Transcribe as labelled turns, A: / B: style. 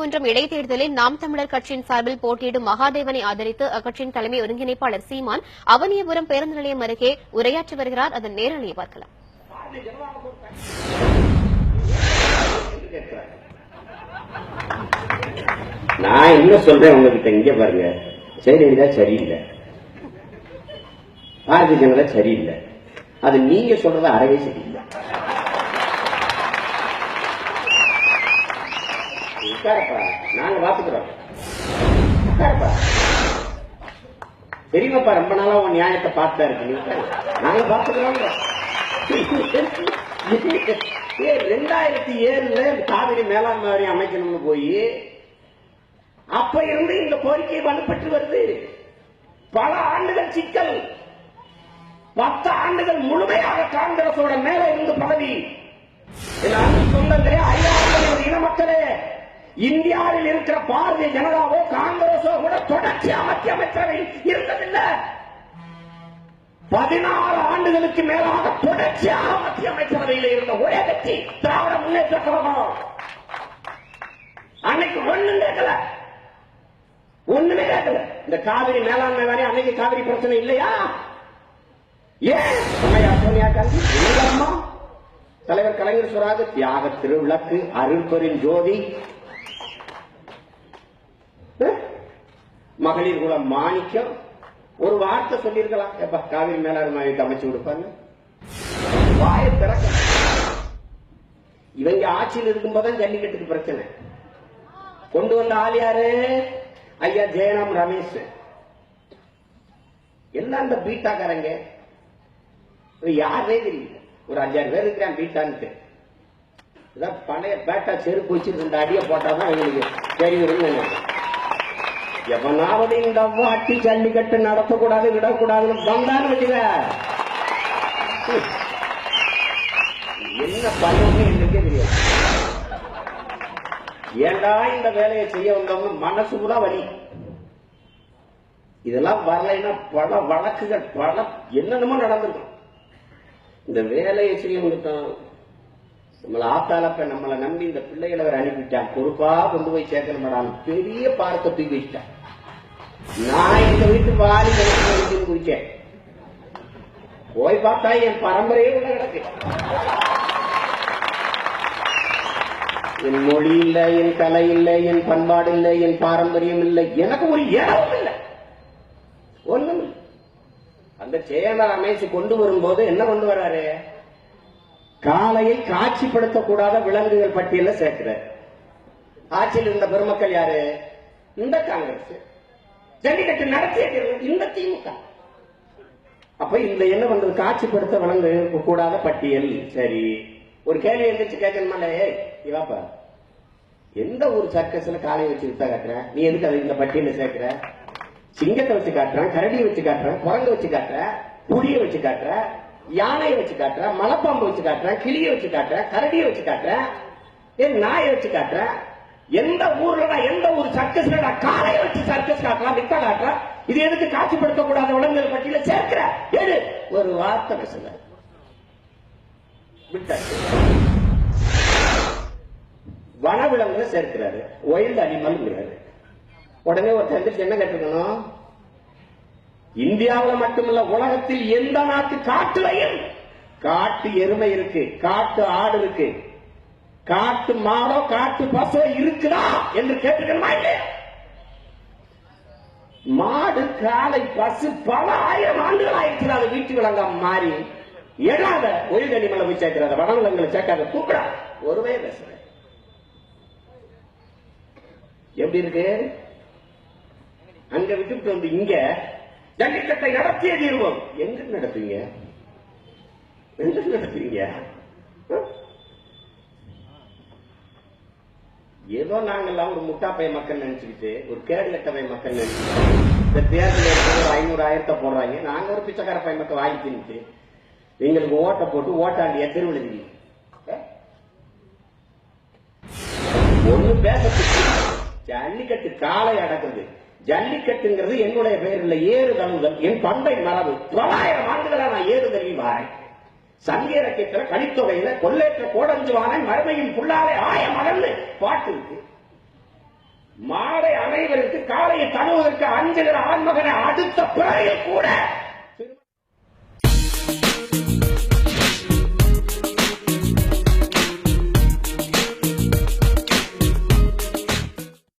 A: குன்றம் இடைத்தேர்தலில் நாம் தமிழர் கட்சியின் சார்பில் போட்டியிடும் மகாதேவனை ஆதரித்து அக்கட்சியின் தலைமை ஒருங்கிணைப்பாளர் சீமான் அவனியபுரம் பேருந்து நிலையம் அருகே உரையாற்றி வருகிறார். அதன் நேரலையை பார்க்கலாம்.
B: நான் என்ன சொல்றேன் உங்ககிட்ட? இங்க பாருங்க. செயலலிதா சரியில்லை. பாரதிய ஜனதா சரியில்லை. அது நீங்க சொல்றது அறவே சரியில்லை. உட்காரப்பா. நாங்க பாத்துக்கிறோம். உட்காரப்பா. தெரியுமாப்பா ரொம்ப நாளா உன் நியாயத்தை பார்த்தா இருக்கு. நீ நாங்க பாத்துக்கிறோம் ரெண்டாயிரத்தி ஏழுல காவிரி மேலாண்மை வாரியம் அமைக்கணும்னு போய் அப்ப இருந்து இந்த கோரிக்கை வலுப்பட்டு வருது. பல ஆண்டுகள் சிக்கல். பத்து ஆண்டுகள் முழுமையாக காங்கிரஸோட மேல இருந்து பதவி. சொந்தங்களே ஐயாயிரம் இன மக்களே இந்தியாவில் இருக்கிற பாரதிய ஜனதாவோ காங்கிரஸோ கூட தொடர்ச்சி மத்திய அமைச்சரவை இருந்ததில்லை. பதினாறு ஆண்டுகளுக்கு மேலாக தொடர்ச்சியாக மத்திய அமைச்சரவையில் இருந்த ஒரே கட்சி திராவிட முன்னேற்ற கழகம். அன்னைக்கு ஒண்ணும் கேட்கல. ஒண்ணுமே கேட்கல. இந்த காவிரி மேலாண்மை வரை அன்னைக்கு காவிரி பிரச்சனை இல்லையா? ஏன்? சோனியா காந்தி தலைவர் கலைஞர் சுவராஜ் தியாக திருவிளக்கு அருள்பெரும் ஜோதி மகளிர் கூட மாணிக்கம் ஒரு வார்த்தை சொல்லியிருக்கலாம். எப்ப காவிரி மேலாண்மை வாரியத்தை அமைச்சு கொடுப்பாங்க வாய திறக்க. இவங்க ஆட்சியில் இருக்கும்போது ஜல்லிக்கட்டுக்கு பிரச்சனை. கொண்டு வந்த ஆள் யாரு? ஐயா ஜெயராம் ரமேஷ். எல்லாம் இந்த பீட்டாக்காரங்க? யாரே தெரியல. ஒரு அஞ்சாறு பேர் இருக்கிறான் பீட்டான்ட்டு. இதான் பழைய பேட்டா செருப்பு வச்சு ரெண்டு அடியை போட்டாதான் எங்களுக்கு தெரியும் எவனாவது இந்த வாட்டி ஜல்லிக்கட்டு நடத்தக்கூடாது விடக்கூடாதுன்னு வந்தான்னு வச்சுக்க என்ன பண்ணுவோம்னு எங்களுக்கே தெரியாது. ஏண்டா இந்த வேலையை செய்ய வந்தவங்க மனசு கூட வலி. இதெல்லாம் வரலைன்னா பல வழக்குகள் பல என்னென்னமோ நடந்திருக்கும். இந்த வேலையை செய்ய வந்துட்டான். நம்மளை ஆத்தாலப்ப நம்மளை நம்பி இந்த பிள்ளைகளை அவர் அனுப்பிட்டான் பொறுப்பா கொண்டு போய் சேர்க்கணும் பெரிய பார்க்க தூக்கி வச்சிட்டான் நான் எங்க வீட்டு வாலி கிடக்கு குடிச்சேன் போய் பார்த்தா என் பரம்பரையே உள்ள கிடக்கு. என் மொழி இல்ல என் கலை இல்லை என் பண்பாடு இல்லை என் பாரம்பரியம் இல்லை. எனக்கு ஒரு இடமும் இல்லை. ஒண்ணும் அந்த ஜெயலலிதா அமைச்சு கொண்டு வரும்போது என்ன கொண்டு வராரு காளையை காட்சிப்படுத்தக்கூடாத விலங்குகள் பட்டியல சேர்க்கிறார். ஆட்சியில் இருந்த பெருமக்கள் யாரு? இந்த காங்கிரஸ். ஜல்லிக்கட்டு நடத்திய இந்த திமுக. அப்ப இந்த என்ன பண்றது? காட்சிப்படுத்த விலங்கு கூடாத பட்டியல். சரி. ஒரு கேள்வி எழுந்திரிச்சு கேட்கணுமா இவாப்பா எந்த ஒரு சர்க்கஸ்ல காலையை வச்சு வித்தா காட்டுறேன் நீ எதுக்கு அதை இந்த பட்டியல சேர்க்கிற? சிங்கத்தை வச்சு காட்டுறேன் கரடியை வச்சு காட்டுறேன் குரங்கை வச்சு காட்டுற புளியை வச்சு காட்டுற யானையை வச்சு காட்டுறேன் மலைப்பாம்பு வச்சு காட்டுறேன் கிளியை வச்சு காட்டுறேன் கரடியை வச்சு காட்டுறேன் ஏன் நாயை வச்சு காட்டுறேன் எந்த ஊர்ல எந்த ஒரு சர்க்கஸ்லடா காலையை வச்சு சர்க்கஸ் காட்டலாம் வித்த காட்டுறேன் இது எதுக்கு காட்சிப்படுத்த கூடாத உடம்புகள் பட்டியல சேர்க்கிற? எது ஒரு வார்த்தை பேசுங்க. வனவிலங்குல சேர்க்கிறாரு. ஒயில்டு அனிமல் உடனே ஒருத்தர் என்ன கேட்டிருக்கணும்? இந்தியாவில் மட்டுமல்ல உலகத்தில் எந்த நாட்டு காட்டுலையும் காட்டு எருமை இருக்கு காட்டு ஆடு இருக்கு. காட்டு மாடோ காட்டு பசோ இருக்குதா என்று கேட்டுக்கணுமா இல்லையா? மாடு காலை பசு பல ஆயிரம் ஆண்டுகள் ஆயிடுச்சு அது வீட்டு விலங்கா மாறி. எழாத ஒயில் அனிமலை போய் சேர்க்கிறாத வனவிலங்களை சேர்க்காத கூப்பிடா ஒருவே பேசுறேன். எப்படி இருக்கு? அங்க விட்டுட்டு வந்து இங்க ஜல்லிக்கட்டை நடத்திய தீர்வோம் எங்க நடத்துவீங்க எங்க நடத்துவீங்க ஏதோ நாங்கெல்லாம் ஒரு முட்டாப்பை மக்கள் நினைச்சுக்கிட்டு ஒரு கேடு கட்டவை மக்கள் நினைச்சுக்கிட்டு இந்த தேர்தல் ஒரு ஐநூறு ஆயிரத்தை போடுறாங்க. நாங்க ஒரு பிச்சைக்கார பை மக்கள் வாங்கி தின்னுட்டு எங்களுக்கு ஓட்டை போட்டு ஓட்டாண்டிய தெருவில் ஒண்ணு பேச ஜல்லிக்கட்டு காலை அடக்குது. ஜல்லிக்கட்டுங்கிறது என்னுடைய பெயரில் ஏறு தழுவுதல் என் பண்டை மரபு. தொள்ளாயிரம் ஆண்டுகளா நான் ஏறுதல் வாரேன் சங்க இலக்கியத்துல கலித்தொகையில கொல்லேற்ற கோடஞ்சுவானை மறுமையும் புள்ளாலே ஆய மலர்ந்து பாட்டு இருக்கு அடைவதற்கு காலையை தழுவதற்கு அஞ்சுகிற ஆண்மகனை அடுத்த பிறகு கூட